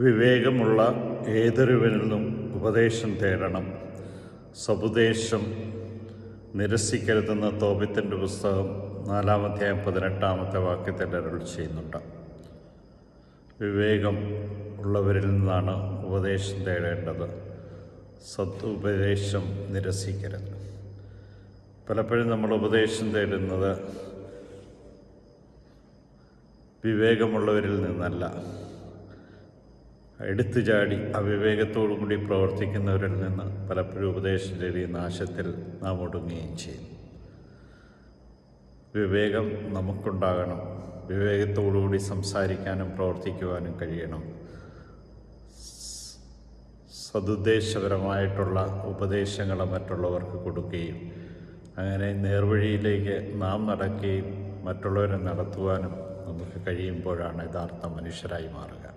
വിവേകമുള്ള ഏതൊരുവനിൽ നിന്നും ഉപദേശം തേടണം. സപുദേശം നിരസിക്കരുതെന്ന തോപിത്തിന്റെ പുസ്തകം നാലാമധ്യായം പതിനെട്ടാമത്തെ വാക്യത്തിൽ അരുൾ ചെയ്യുന്നുണ്ട്. വിവേകം ഉള്ളവരിൽ നിന്നാണ് ഉപദേശം തേടേണ്ടത്. സത് ഉപദേശം നിരസിക്കരുത്. പലപ്പോഴും നമ്മൾ ഉപദേശം തേടുന്നത് വിവേകമുള്ളവരിൽ നിന്നല്ല. എടുത്തു ചാടി അവിവേകത്തോടു കൂടി പ്രവർത്തിക്കുന്നവരിൽ നിന്ന് പലപ്പോഴും ഉപദേശം തേടി നാശത്തിൽ നാം ഒടുങ്ങുകയും ചെയ്യും. വിവേകം നമുക്കുണ്ടാകണം. വിവേകത്തോടുകൂടി സംസാരിക്കാനും പ്രവർത്തിക്കുവാനും കഴിയണം. സതുദ്ദേശപരമായിട്ടുള്ള ഉപദേശങ്ങൾ മറ്റുള്ളവർക്ക് കൊടുക്കുകയും അങ്ങനെ നേർവഴിയിലേക്ക് നാം നടക്കുകയും മറ്റുള്ളവരെ നടത്തുവാനും നമുക്ക് കഴിയുമ്പോഴാണ് യഥാർത്ഥ മനുഷ്യരായി മാറുക.